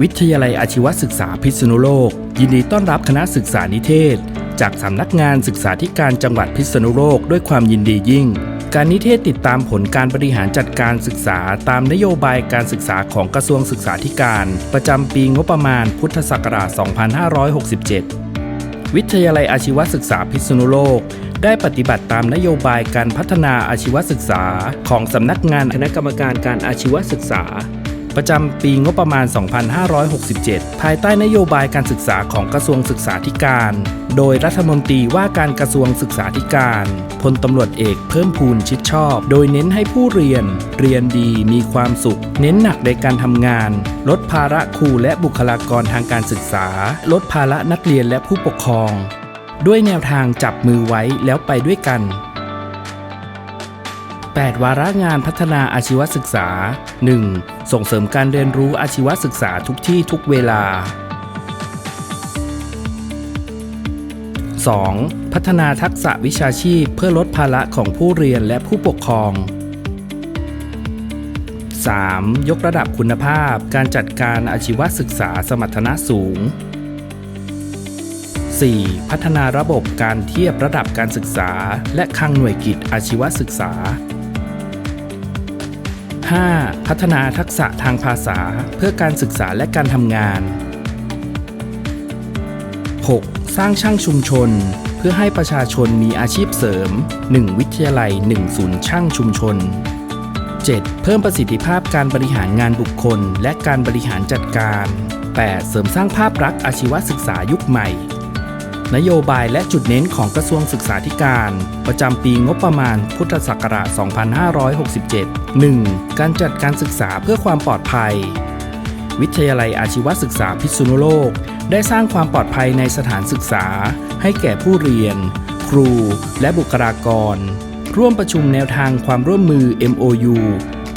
วิทยาลัยอาชีวศึกษาพิษณุโลก ยินดีต้อนรับคณะศึกษานิเทศ จากสำนักงานศึกษาธิการจังหวัดพิษณุโลกด้วยความยินดียิ่ง การนิเทศติดตามผลการบริหารจัดการศึกษา ตามนโยบายการศึกษาของกระทรวงศึกษาธิการ ประจำปีงบประมาณพุทธศักราช 2567 วิทยาลัยอาชีวศึกษาพิษณุโลกได้ปฏิบัติตามนโยบายการพัฒนาอาชีวศึกษา ของสำนักงานคณะกรรมการการอาชีวศึกษา ประจำปีงบประมาณ 2567 ภายใต้นโยบายการศึกษาของกระทรวงศึกษาธิการ โดยรัฐมนตรีว่าการกระทรวงศึกษาธิการ พลตำรวจเอกเพิ่มพูนชิดชอบ โดยเน้นให้ผู้เรียน เรียนดีมีความสุข เน้นหนักในการทำงาน ลดภาระครูและบุคลากรทางการศึกษา ลดภาระนักเรียนและผู้ปกครอง ด้วยแนวทางจับมือไว้แล้วไปด้วยกัน 8 วาระงานพัฒนาอาชีวศึกษา 1. ส่งเสริมการเรียนรู้อาชีวศึกษาทุกที่ทุกเวลา 2. พัฒนาทักษะวิชาชีพเพื่อลดภาระของผู้เรียนและผู้ปกครอง 3. ยกระดับคุณภาพการจัดการอาชีวศึกษาสมรรถนะสูง 4. พัฒนาระบบการเทียบระดับการศึกษา และคลังหน่วยกิจอาชีวศึกษา 5. พัฒนาทักษะทางภาษาเพื่อการศึกษาและการทำงาน 6. สร้างช่างชุมชน เพื่อให้ประชาชนมีอาชีพเสริม 1 วิทยาลัย 1 ศูนย์ช่างชุมชน 7. เพิ่มประสิทธิภาพการบริหารงานบุคคล และการบริหารจัดการ 8. เสริมสร้างภาพลักษณ์อาชีวศึกษายุคใหม่ นโยบายและจุดเน้นของกระทรวงศึกษาธิการ ประจำปีงบประมาณพุทธศักราช 2567 1. การจัดการศึกษาเพื่อความปลอดภัย วิทยาลัยอาชีวศึกษาพิษณุโลก ได้สร้างความปลอดภัยในสถานศึกษา ให้แก่ผู้เรียน ครู และบุคลากร ร่วมประชุมแนวทางความร่วมมือ MOU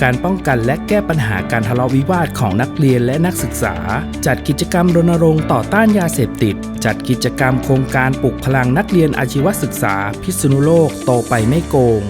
การป้องกันและแก้ปัญหาการทะเลาะวิวาทของนักเรียนและนักศึกษา จัดกิจกรรมรณรงค์ต่อต้านยาเสพติด จัดกิจกรรมโครงการปลุกพลังนักเรียนอาชีวศึกษา พิษณุโลกโตไปไม่โกง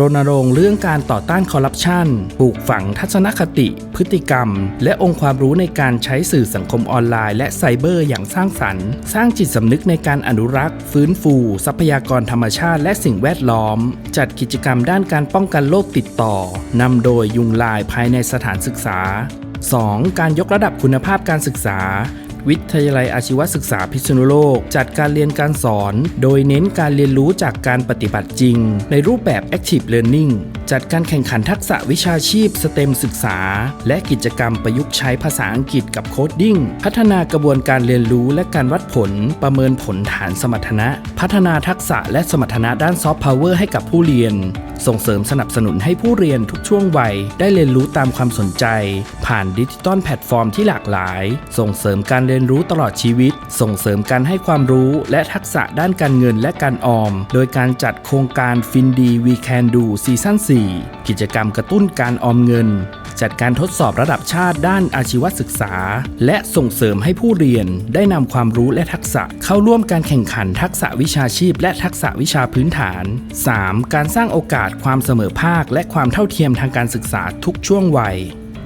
รณรงค์เรื่องการต่อต้านคอร์รัปชันปลูกฝังทัศนคติ พฤติกรรม และองค์ความรู้ในการใช้สื่อสังคมออนไลน์ และไซเบอร์อย่างสร้างสรรค์ สร้างจิตสำนึกในการอนุรักษ์ ฟื้นฟู ทรัพยากรธรรมชาติ และสิ่งแวดล้อม จัดกิจกรรมด้านการป้องกันโรคติดต่อนำโดยยุงลายภายในสถานศึกษา 2. การยกระดับคุณภาพการศึกษา วิทยาลัยอาชีวศึกษาพิษณุโลก จัดการเรียนการสอน โดยเน้นการเรียนรู้จากการปฏิบัติจริง ในรูปแบบ Active Learning จัดการแข่งขันทักษะวิชาชีพ STEM ศึกษา และกิจกรรมประยุกต์ใช้ภาษาอังกฤษกับโคดดิ้ง พัฒนากระบวนการเรียนรู้และการวัดผล ประเมินผลฐานสมรรถนะ พัฒนาทักษะและสมรรถนะด้านซอฟต์พาวเวอร์ให้กับผู้เรียน ส่งเสริมสนับสนุนให้ผู้เรียนทุกช่วงวัย ได้เรียนรู้ตามความสนใจ ผ่านดิจิตอลแพลตฟอร์มที่หลากหลาย ส่งเสริมการเรียนรู้ตลอดชีวิต ส่งเสริมการให้ความรู้และทักษะด้านการเงินและการออม โดยการจัดโครงการฟินดีวีแคนดูซีซั่น4 กิจกรรมกระตุ้นการออมเงิน จัดการทดสอบระดับชาติด้านอาชีวศึกษา และส่งเสริมให้ผู้เรียนได้นำความรู้และทักษะเข้าร่วมการแข่งขันทักษะวิชาชีพ และทักษะวิชาพื้นฐาน 3. การสร้างโอกาสความเสมอภาค และความเท่าเทียมทางการศึกษาทุกช่วงวัย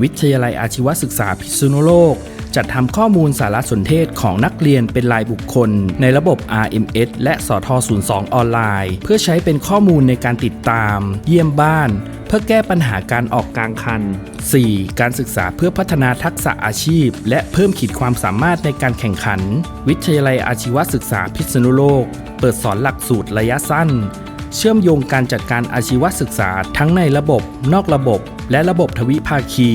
วิทยาลัยอาชีวศึกษาพิษณุโลก จัดทำข้อมูลสารสนเทศของนักเรียนเป็นรายบุคคล ในระบบ RMS และสท02 ออนไลน์ เพื่อใช้เป็นข้อมูลในการติดตาม เยี่ยมบ้าน เพื่อแก้ปัญหาการออกกลางคัน 4. การศึกษาเพื่อพัฒนาทักษะอาชีพ และเพิ่มขีดความสามารถในการแข่งขัน วิทยาลัยอาชีวศึกษาพิษณุโลก เปิดสอนหลักสูตรระยะสั้น เชื่อมโยงการจัดการอาชีวศึกษาทั้งในระบบ นอกระบบ และระบบทวิภาคี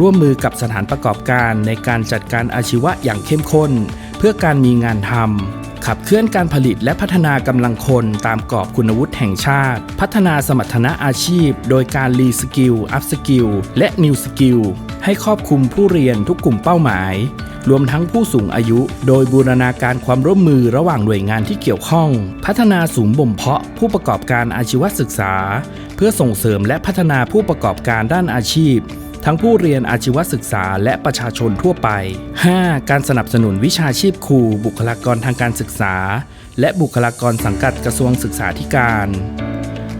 ร่วมมือกับสถานประกอบการในการจัดการอาชีวะอย่างเข้มข้น เพื่อการมีงานทำขับเคลื่อนการผลิตและพัฒนากำลังคนตามกรอบคุณวุฒิแห่งชาติ พัฒนาสมรรถนะอาชีพ โดยการรีสกิล อัพสกิล และนิวสกิล ให้ครอบคลุมผู้เรียนทุกกลุ่มเป้าหมาย รวมทั้งผู้สูงอายุ โดยบูรณาการความร่วมมือระหว่างหน่วยงานที่เกี่ยวข้อง พัฒนาศูนย์บ่มเพาะผู้ประกอบการอาชีวศึกษา เพื่อส่งเสริมและพัฒนาผู้ประกอบการด้านอาชีพ ทั้งผู้เรียนอาชีวศึกษาและประชาชนทั่วไป 5. การสนับสนุนวิชาชีพครูบุคลากรทางการศึกษา และบุคลากรสังกัดกระทรวงศึกษาธิการ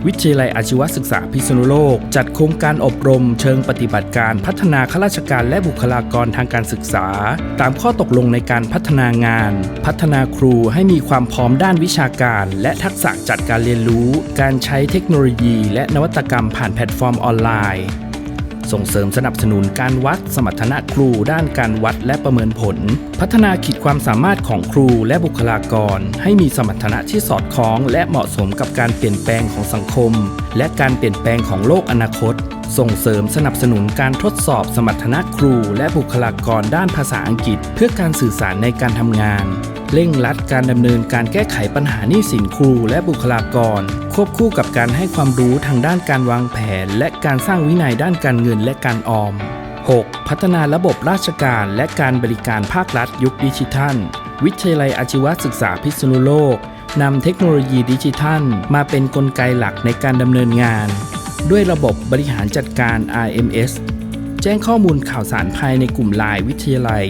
วิทยาลัยอาชีวศึกษาพิษณุโลก จัดโครงการอบรมเชิงปฏิบัติการพัฒนาข้าราชการและบุคลากรทางการศึกษา ตามข้อตกลงในการพัฒนางาน พัฒนาครูให้มีความพร้อมด้านวิชาการ และทักษะจัดการเรียนรู้ การใช้เทคโนโลยี และนวัตกรรมผ่านแพลตฟอร์มออนไลน์ ส่งเสริมสนับสนุนการวัดสมรรถนะครูด้านการวัดและประเมินผล พัฒนาขีดความสามารถของครูและบุคลากร ให้มีสมรรถนะที่สอดคล้อง และเหมาะสมกับการเปลี่ยนแปลงของสังคม และการเปลี่ยนแปลงของโลกอนาคต ส่งเสริมสนับสนุนการทดสอบสมรรถนะครู และบุคลากรด้านภาษาอังกฤษ เพื่อการสื่อสารในการทำงาน เร่งรัดการดำเนินการแก้ไขปัญหาหนี้สินครูและบุคลากร ควบคู่กับการให้ความรู้ทางด้านการวางแผน และการสร้างวินัยด้านการเงินและการออม 6. พัฒนาระบบราชการและการบริการภาครัฐยุคดิจิทัล วิทยาลัยอาชีวศึกษาพิษณุโลกนำเทคโนโลยีดิจิทัล มาเป็นนกลไกหลักในการดำเนินงาน ด้วยระบบบริหารจัดการ RMS แจ้งข้อมูลข่าวสารภายในกลุ่มไลน์วิทยาลัย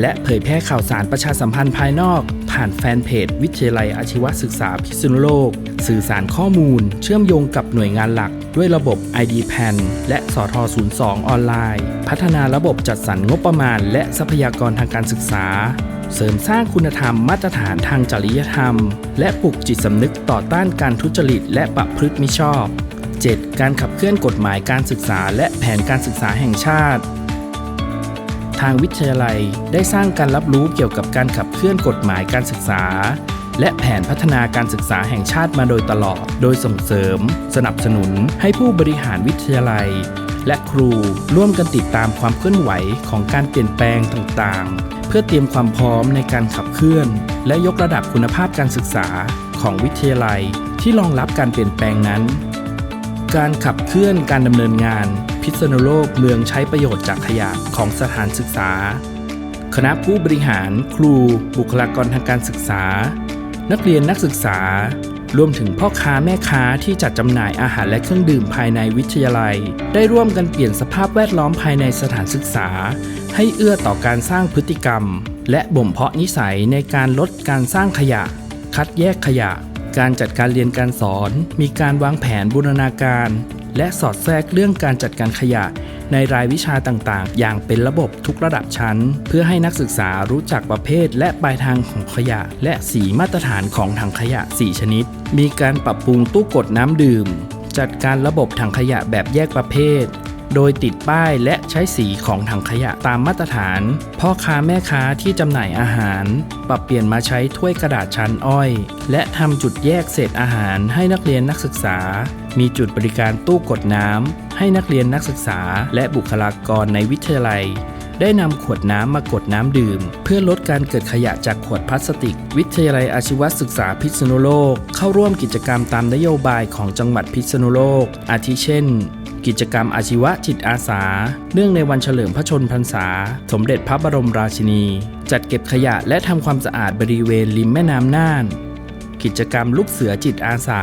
และเผยแพร่ข่าวสารประชาสัมพันธ์ภายนอก ผ่านแฟนเพจ วิทยาลัยอาชีวศึกษาพิษณุโลก สื่อสารข้อมูล เชื่อมโยงกับหน่วยงานหลัก ด้วยระบบ ID PAN และสท02 ออนไลน์ พัฒนาระบบจัดสรรงบประมาณ และทรัพยากรทางการศึกษา เสริมสร้างคุณธรรมมาตรฐานทางจริยธรรม และปลุกจิตสำนึกต่อต้านการทุจริตและประพฤติมิชอบ 7. การขับเคลื่อนกฎหมายการศึกษา และแผนการศึกษาแห่งชาติ ทางวิทยาลัยได้สร้างการรับรู้เกี่ยวกับการขับเคลื่อนกฎหมายการศึกษา และแผนพัฒนาการศึกษาแห่งชาติมาโดยตลอด โดยส่งเสริม สนับสนุนให้ผู้บริหารวิทยาลัย และครูร่วมกันติดตามความเคลื่อนไหวของการเปลี่ยนแปลงต่างๆ เพื่อเตรียมความพร้อมในการขับเคลื่อน และยกระดับคุณภาพการศึกษาของวิทยาลัย ที่รองรับการเปลี่ยนแปลงนั้น การขับเคลื่อนการดำเนินงาน พิษณุโลกเมืองใช้ประโยชน์จากขยะของสถานศึกษา คณะผู้บริหาร ครู บุคลากรทางการศึกษา นักเรียนนักศึกษา รวมถึงพ่อค้าแม่ค้าที่จัดจำหน่ายอาหารและเครื่องดื่มภายในวิทยาลัย ได้ร่วมกันเปลี่ยนสภาพแวดล้อมภายในสถานศึกษา ให้เอื้อต่อการสร้างพฤติกรรม และบ่มเพาะนิสัยในการลดการสร้างขยะ คัดแยกขยะ การจัดการเรียนการสอน มีการวางแผนบูรณาการ และสอดแทรกเรื่องการจัดการขยะ ในรายวิชาต่างๆ อย่างเป็นระบบทุกระดับชั้น เพื่อให้นักศึกษารู้จักประเภทและปลายทางของขยะ และสีมาตรฐานของถังขยะ 4 ชนิด มีการปรับปรุงตู้กดน้ำดื่ม จัดการระบบถังขยะแบบแยกประเภท โดยติดป้ายและใช้สีของถังขยะตามมาตรฐาน พ่อค้าแม่ค้าที่จำหน่ายอาหาร ปรับเปลี่ยนมาใช้ถ้วยกระดาษชั้นอ้อย และทำจุดแยกเศษอาหารให้นักเรียนนักศึกษา มีจุดบริการตู้กดน้ำให้นักเรียนนักศึกษา และบุคลากรในวิทยาลัยได้นำขวดน้ำมากดน้ำดื่ม เพื่อลดการเกิดขยะจากขวดพลาสติก วิทยาลัยอาชีวศึกษาพิษณุโลก เข้าร่วมกิจกรรมตามนโยบายของจังหวัดพิษณุโลก อาทิเช่น กิจกรรมอาชีวะจิตอาสา เนื่องในวันเฉลิมพระชนพรรษา สมเด็จพระบรมราชินี จัดเก็บขยะและทำความสะอาดบริเวณริมแม่น้ำน่าน กิจกรรมลูกเสือจิตอาสา